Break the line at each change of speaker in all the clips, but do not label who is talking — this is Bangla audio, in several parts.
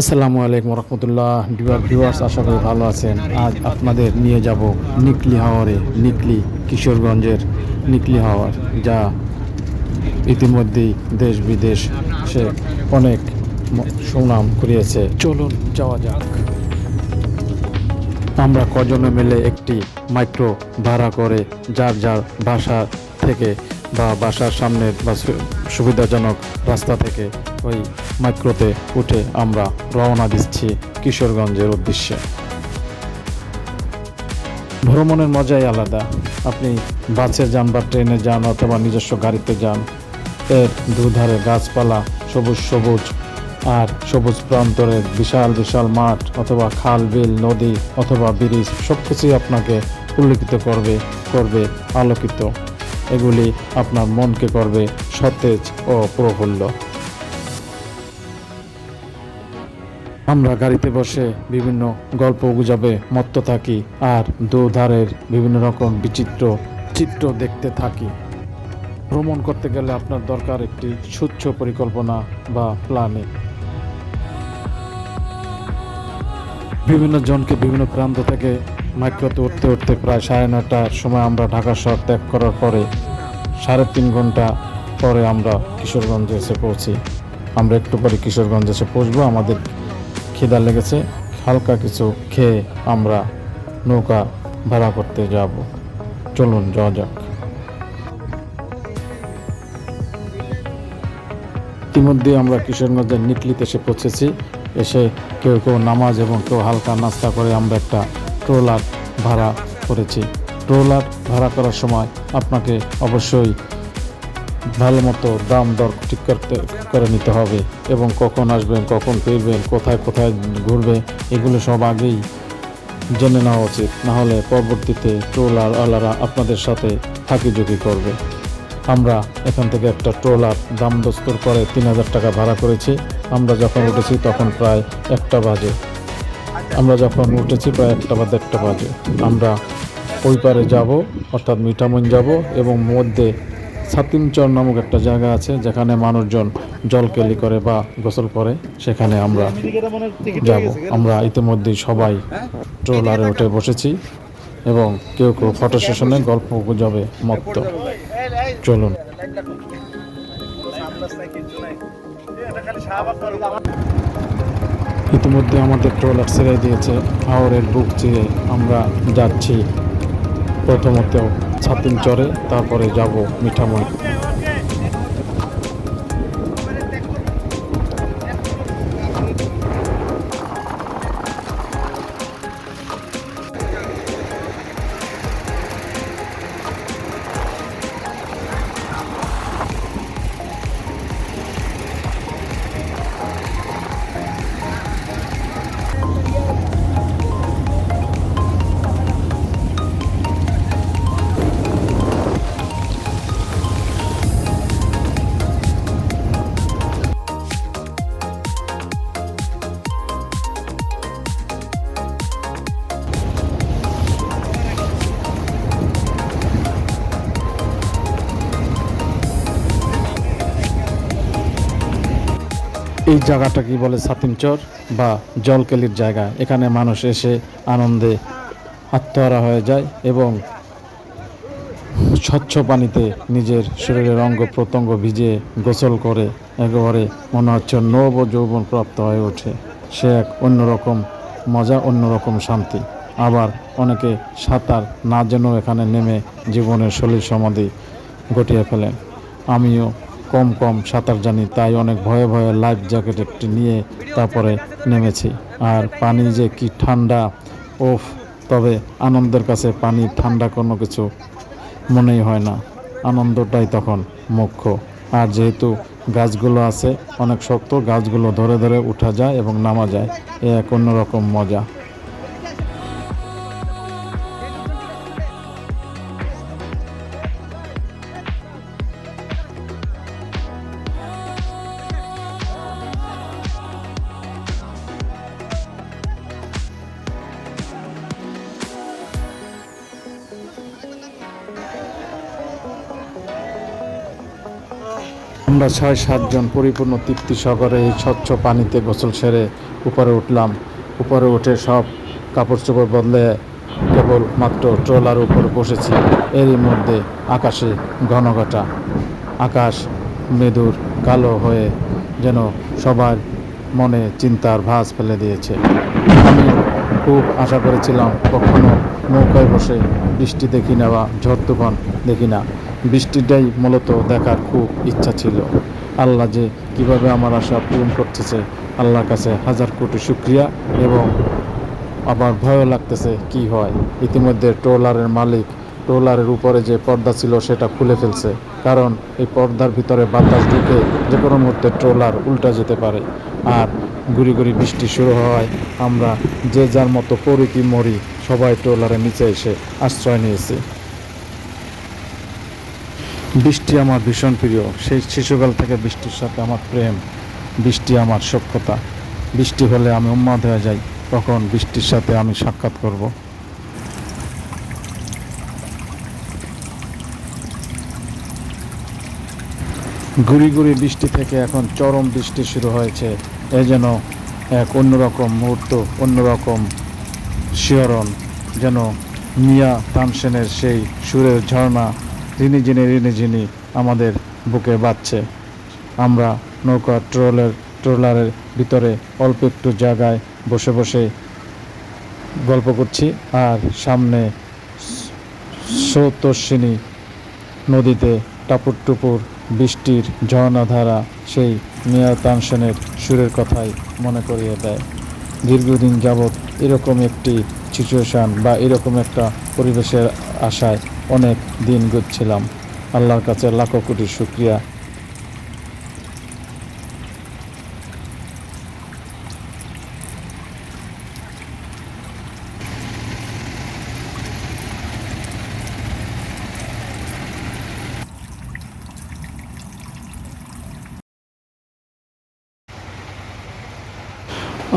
আসসালামু আলাইকুম রহমতুল্লাহ ডিওয়ার ভিউয়ার্স আশা করি ভালো আছেন। আজ আপনাদের নিয়ে যাব নিকলি হাওয়ারে নিকলি কিশোরগঞ্জের নিকলি হাওয়ার যা ইতিমধ্যেই দেশ বিদেশ অনেক সুনাম করিয়েছে চলুন যাওয়া যাক। আমরা কজনে মিলে একটি মাইক্রো ভাড়া করে যার যার বাসা থেকে বা বাসার সামনে বা সুবিধাজনক রাস্তা থেকে ওই মাইক্রোতে উঠে আমরা রওনা দিচ্ছি কিশোরগঞ্জের উদ্দেশ্যে। ভ্রমণের মজাই আলাদা। আপনি বাসে যান বা ট্রেনে যান অথবা নিজস্ব গাড়িতে যান, এর দুধারে গাছপালা, সবুজ সবুজ আর সবুজ প্রান্তরের বিশাল বিশাল মাঠ অথবা খাল, বিল, নদী অথবা ব্রিজ সব কিছুই আপনাকে উল্লেখিত করবে করবে, আলোকিত। এগুলি আপনার মনকে করবে সতেজ ও প্রফুল্ল। আমরা গাড়িতে বসে বিভিন্ন গল্প গুজবে মত্ত থাকি আর দুধারের বিভিন্ন রকম বিচিত্র চিত্র দেখতে থাকি। ভ্রমণ করতে গেলে আপনার দরকার একটি সুচ্ছ পরিকল্পনা বা প্ল্যানিং। বিভিন্ন জনকে বিভিন্ন প্রান্ত থেকে মাইক্রোতে উঠতে উঠতে প্রায় সাড়ে নটার সময় আমরা ঢাকা শহর ত্যাগ করার পরে সাড়ে তিন ঘণ্টা পরে আমরা কিশোরগঞ্জে এসে পৌঁছি। আমরা একটু পরে কিশোরগঞ্জে এসে পৌঁছবো, আমাদের খিদা লেগেছে, হালকা কিছু খেয়ে আমরা নৌকা ভাড়া করতে যাব। চলুন, যাওয়া যাক। ইতিমধ্যে আমরা কিশোরগঞ্জের নিকলিতে এসে পৌঁছেছি। এসে কেউ কেউ নামাজ এবং কেউ হালকা নাস্তা করে আমরা একটা ট্রোলার ভাড়া করেছি। ট্রোলার ভাড়া করার সময় আপনাকে অবশ্যই ভালো মতো দাম দর ঠিক করতে, করে নিতে হবে এবং কখন আসবেন, কখন ফিরবেন, কোথায় কোথায় ঘুরবে, এগুলো সব আগেই জেনে নেওয়া উচিত। নাহলে পরবর্তীতে ট্রোলার আলারা আপনাদের সাথে থাকিঝুঁকি করবে। আমরা এখান থেকে একটা ট্রোলার দাম দস্তর করে তিন হাজার টাকা ভাড়া করেছি। আমরা যখন উঠেছি তখন প্রায় একটা বাজে। আমরা যখন উঠেছি প্রায় একটা বা দেড়টা বাজে, আমরা ওই পারে যাব, অর্থাৎ মিঠামইন যাব এবং মধ্যে ছাতিমচর নামক একটা জায়গা আছে যেখানে মানুষজন জল কেলি করে বা গোসল করে, সেখানে আমরা যাব। আমরা ইতিমধ্যেই সবাই ট্রোলারে উঠে বসেছি এবং কেউ কেউ ফটো সেশনে গল্প গুজবে মত্ত। চলুন। ইতিমধ্যে আমাদের ট্রলার ছেড়ে দিয়েছে। হাওড়ের বুক চেয়ে আমরা যাচ্ছি। প্রথমত ছাতিম চরে তারপরে যাব মিঠামই জায়গাটা কি বলে ছাতিমচর বা জলকেলির জায়গা? এখানে মানুষ এসে আনন্দে আত্মহারা হয়ে যায় এবং স্বচ্ছ পানিতে নিজের শরীরের অঙ্গ প্রত্যঙ্গ ভিজে গোসল করে, একেবারে মনে হচ্ছে নব যৌবন প্রাপ্ত হয়ে ওঠে। সে এক অন্যরকম মজা, অন্যরকম শান্তি। আবার অনেকে সাঁতার না যেন এখানে নেমে জীবনের শরীর সমাধি ঘটিয়ে ফেলেন। আমিও কম কম সাঁতার জানি, তাই অনেক ভয়ে ভয়ে লাইফ জ্যাকেট একটি নিয়ে তারপরে নেমেছি। আর পানি যে কি ঠান্ডা, ওফ, তবে আনন্দের কাছে পানি ঠান্ডা কোনো কিছু মনেই হয় না। আনন্দটাই তখন মুখ্য আর যেহেতু গাছগুলো আছে, অনেক শক্ত, গাছগুলো ধরে ধরে উঠা যায় এবং নামা যায়, এ এক অন্যরকম মজা। আমরা ছয় সাতজন পরিপূর্ণ তৃপ্তি সহকারে এই স্বচ্ছ পানিতে গোসল সেরে উপরে উঠলাম। উপরে উঠে সব কাপড় চোপড় বদলে কেবল মাত্র ট্রলার উপরে বসেছি। এরই মধ্যে আকাশে ঘন ঘটা। আকাশ মেদুর, কালো হয়ে যেন সবার মনে চিন্তার ভাঁজ ফেলে দিয়েছে। আমি খুব আশা করেছিলাম কখনো নৌকায় বসে বৃষ্টি দেখি না বা ঝড় তুফান দেখি না। বৃষ্টিটাই মূলত দেখার খুব ইচ্ছা ছিল। আল্লাহ যে কীভাবে আমার আশা পূরণ করতেছে, আল্লাহর কাছে হাজার কোটি শুক্রিয়া এবং আবার ভয়ও লাগতেছে কি হয়। ইতিমধ্যে ট্রলারের মালিক ট্রলারের উপরে যে পর্দা ছিল সেটা খুলে ফেলছে। কারণ এই পর্দার ভিতরে বাতাস ঢুকে যে কোনো মুহূর্তে ট্রলার উল্টা যেতে পারে। আর গুড়ি গুড়ি বৃষ্টি শুরু হওয়ায় আমরা যে যার মতো কি মরি সবাই ট্রলারের নিচে এসে আশ্রয় নিয়েছি। বৃষ্টি আমার ভীষণ প্রিয়। সেই শিশুকাল থেকে বৃষ্টির সাথে আমার প্রেম, বৃষ্টি আমার সক্ষতা বৃষ্টি হলে আমি উন্মাদ হয়ে যাই, তখন বৃষ্টির সাথে আমি সাক্ষাৎ করব। গুড়ি গুড়ি বৃষ্টি থেকে এখন চরম বৃষ্টি শুরু হয়েছে। এ যেন এক অন্যরকম মুহূর্ত, অন্যরকম শিহরণ, যেন মিয়া তানসেনের সেই সুরের ঝর্ণা রিনি ঝিনি রিনি ঝিনি আমাদের বুকে বাজছে আমরা নৌকা ট্রলের, ট্রলারের ভিতরে অল্প একটু জায়গায় বসে বসে গল্প করছি। আর সামনে স্রোতস্বিনী নদীতে টাপুর টুপুর বৃষ্টির ঝর্ণাধারা সেই মিয়া তানসেনের সুরের কথাই মনে করিয়ে দেয়। দীর্ঘদিন যাবৎ এরকম একটি সিচুয়েশান বা এরকম একটা পরিবেশের আশায় অনেক দিন গুচ্ছিলাম আল্লাহর কাছে লাখো কোটি শুক্রিয়া।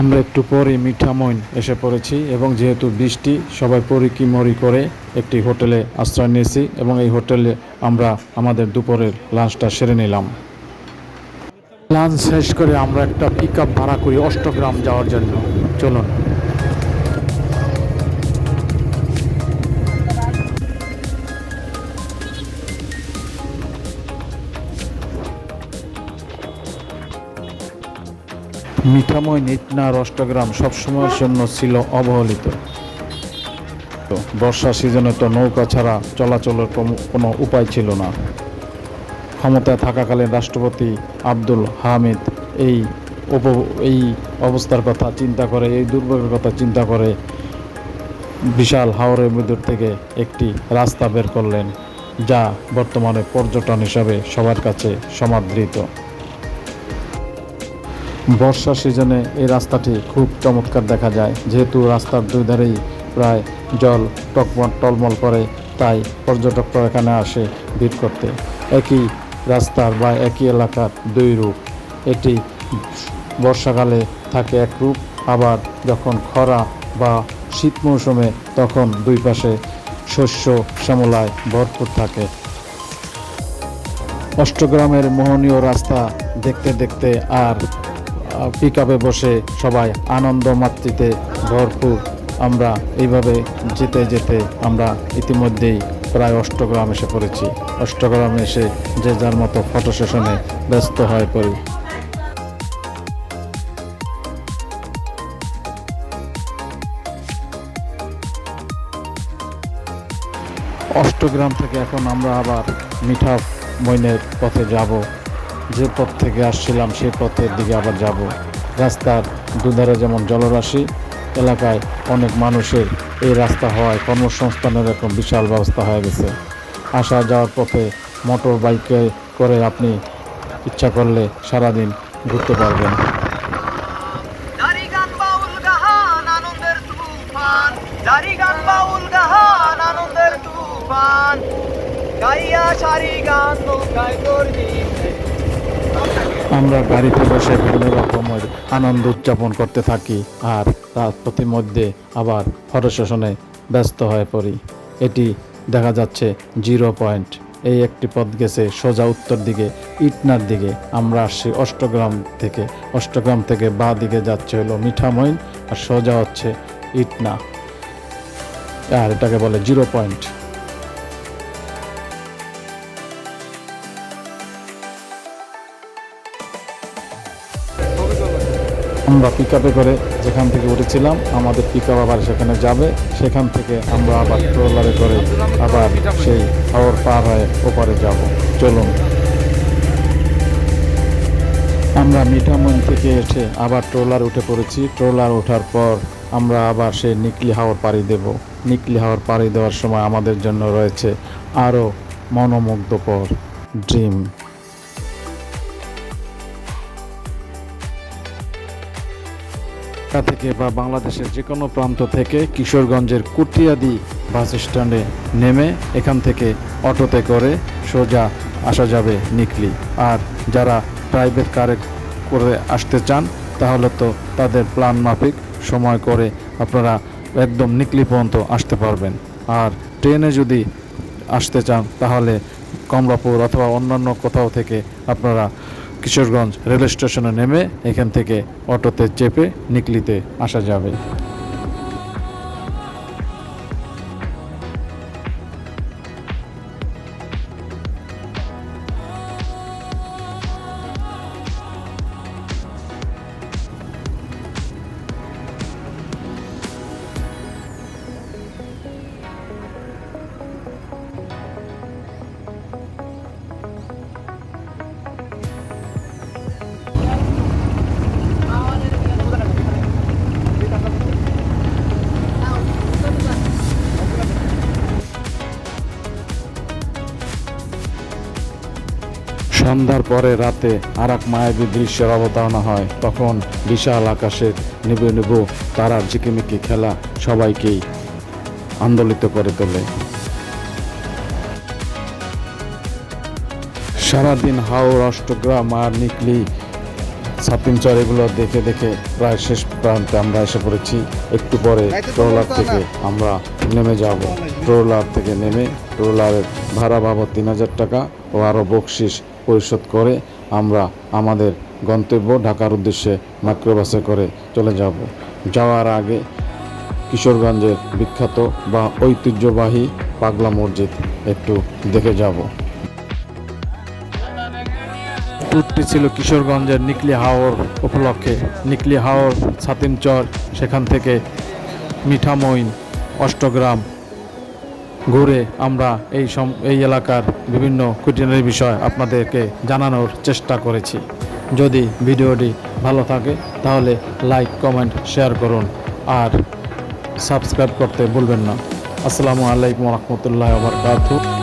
আমরা একটু পরে মিঠামইন এসে পড়েছি এবং যেহেতু বৃষ্টি, সবাই পরিকি মরি করে একটি হোটেলে আশ্রয় নিয়েছি এবং এই হোটেলে আমরা আমাদের দুপুরের লাঞ্চটা সেরে নিলাম। লাঞ্চ শেষ করে আমরা একটা পিক ভাড়া করি অষ্টগ্রাম যাওয়ার জন্য। চলুন। মিঠাময় নিটনার অষ্টগ্রাম সবসময়ের জন্য ছিল অবহেলিত। বর্ষা সিজনে তো নৌকা ছাড়া চলাচলের কোনো- কোনো উপায় ছিল না। ক্ষমতায় থাকাকালীন রাষ্ট্রপতি আব্দুল হামিদ এই উপ, এই অবস্থার কথা চিন্তা করে, এই দুর্ভোগের কথা চিন্তা করে বিশাল হাওরের মধ্যে থেকে একটি রাস্তা বের করলেন, যা বর্তমানে পর্যটন হিসাবে সবার কাছে সমাদৃত। বর্ষা সিজনে এই রাস্তাটি খুব চমৎকার দেখা যায়। যেহেতু রাস্তার দুই ধারেই প্রায় জল টকমট টলমল করে, তাই পর্যটকরা এখানে আসে ভিড় করতে। একই রাস্তার বা একই এলাকার দুই রূপ। এটি বর্ষাকালে থাকে এক রূপ, আবার যখন খরা বা শীত মৌসুমে তখন দুই পাশে শস্য শ্যামলায় ভরপুর থাকে। অষ্টগ্রামের মোহনীয় রাস্তা দেখতে দেখতে আর পিক আপে বসে সবাই আনন্দ মাতৃতে ভরপুর। আমরা এইভাবে যেতে যেতে আমরা ইতিমধ্যেই প্রায় অষ্টগ্রাম এসে পড়েছি। অষ্টগ্রামে এসে যে যার মতো ফটো সেশনে ব্যস্ত হয়ে পড়ি। অষ্টগ্রাম থেকে এখন আমরা আবার মিঠা মইনের পথে যাব। যে পথ থেকে আসছিলাম সেই পথের দিকে আবার যাব। রাস্তার দুধারে যেমন জলরাশি, এলাকায় অনেক মানুষের এই রাস্তা হওয়ায় কর্মসংস্থানের এখন বিশাল ব্যবস্থা হয়ে গেছে। আসা যাওয়ার পথে মোটর বাইকে করে আপনি ইচ্ছা করলে সারাদিন ঘুরতে পারবেন।
গাইয়া সারি গান, নৌকায় তোর
আমরা গাড়িতে বসে বিভিন্ন রকমের আনন্দ উদযাপন করতে থাকি আর তার প্রতিমধ্যে আবার ফটো সেশনে ব্যস্ত হয়ে পড়ি। এটি দেখা যাচ্ছে জিরো পয়েন্ট। এই একটি পথ গেছে সোজা উত্তর দিকে, ইটনার দিকে। আমরা আসছি অষ্টগ্রাম থেকে। অষ্টগ্রাম থেকে বা দিকে যাচ্ছে হলো মিঠামইন আর সোজা হচ্ছে ইটনা। আর এটাকে বলে জিরো পয়েন্ট। আমরা পিক করে যেখান থেকে উঠেছিলাম, আমাদের পিক আবার সেখানে যাবে। সেখান থেকে আমরা আবার ট্রোলারে করে আবার সেই হাওর পার হয়ে ওপারে যাব। চলুন। আমরা মিঠামইন থেকে এসে আবার ট্রোলার উঠে পড়েছি। ট্রলার ওঠার পর আমরা আবার সেই নিকলি হাওর পাড়ি দেব। নিকলি হাওর পাড়ি দেওয়ার সময় আমাদের জন্য রয়েছে আরও মনোমুগ্ধকর ড্রিম ঢাকা থেকে বা বাংলাদেশের যে কোনো প্রান্ত থেকে কিশোরগঞ্জের কুটিয়াদি বাস স্ট্যান্ডে নেমে এখান থেকে অটোতে করে সোজা আসা যাবে নিকলি। আর যারা প্রাইভেট কারে করে আসতে চান, তাহলে তো তাদের প্ল্যান মাফিক সময় করে আপনারা একদম নিকলি পর্যন্ত আসতে পারবেন। আর ট্রেনে যদি আসতে চান, তাহলে কমলাপুর অথবা অন্যান্য কোথাও থেকে আপনারা কিশোরগঞ্জ রেল স্টেশনে নেমে এখান থেকে অটোতে চেপে নিকলিতে আসা যাবে। সন্ধ্যার পরে রাতে আর এক মায়াবী দৃশ্যের অবতারণা হয়। তখন বিশাল আকাশের নিবু নিবু তারার ঝিকিমিকি খেলা সবাইকেই আন্দোলিত করে তোলে। সারাদিন হাওড় অষ্টগ্রাম আর নিকলি ছাতিমচর এগুলো দেখে দেখে প্রায় শেষ প্রান্তে আমরা এসে পড়েছি। একটু পরে ট্রোলার থেকে আমরা নেমে যাব। ট্রোলার থেকে নেমে ট্রোলারের ভাড়া বাবদ তিন হাজার টাকা ও আরও বকশিস পরিশোধ করে আমরা আমাদের গন্তব্য ঢাকার উদ্দেশ্যে মাইক্রোবাসে করে চলে যাব। যাওয়ার আগে কিশোরগঞ্জের বিখ্যাত বা ঐতিহ্যবাহী পাগলা মসজিদ একটু দেখে যাব। ট্যুরটি ছিল কিশোরগঞ্জের নিকলি হাওর উপলক্ষে। নিকলি হাওর ছাতিমচর, সেখান থেকে মিঠামইন, অষ্টগ্রাম ঘুরে আমরা এই সম, এই এলাকার বিভিন্ন কুটিনারি বিষয় আপনাদেরকে জানানোর চেষ্টা করেছি। যদি ভিডিওটি ভালো থাকে, তাহলে লাইক, কমেন্ট, শেয়ার করুন আর সাবস্ক্রাইব করতে ভুলবেন না। আসসালামু আলাইকুম রহমতুল্লাহ বারকাতুহ।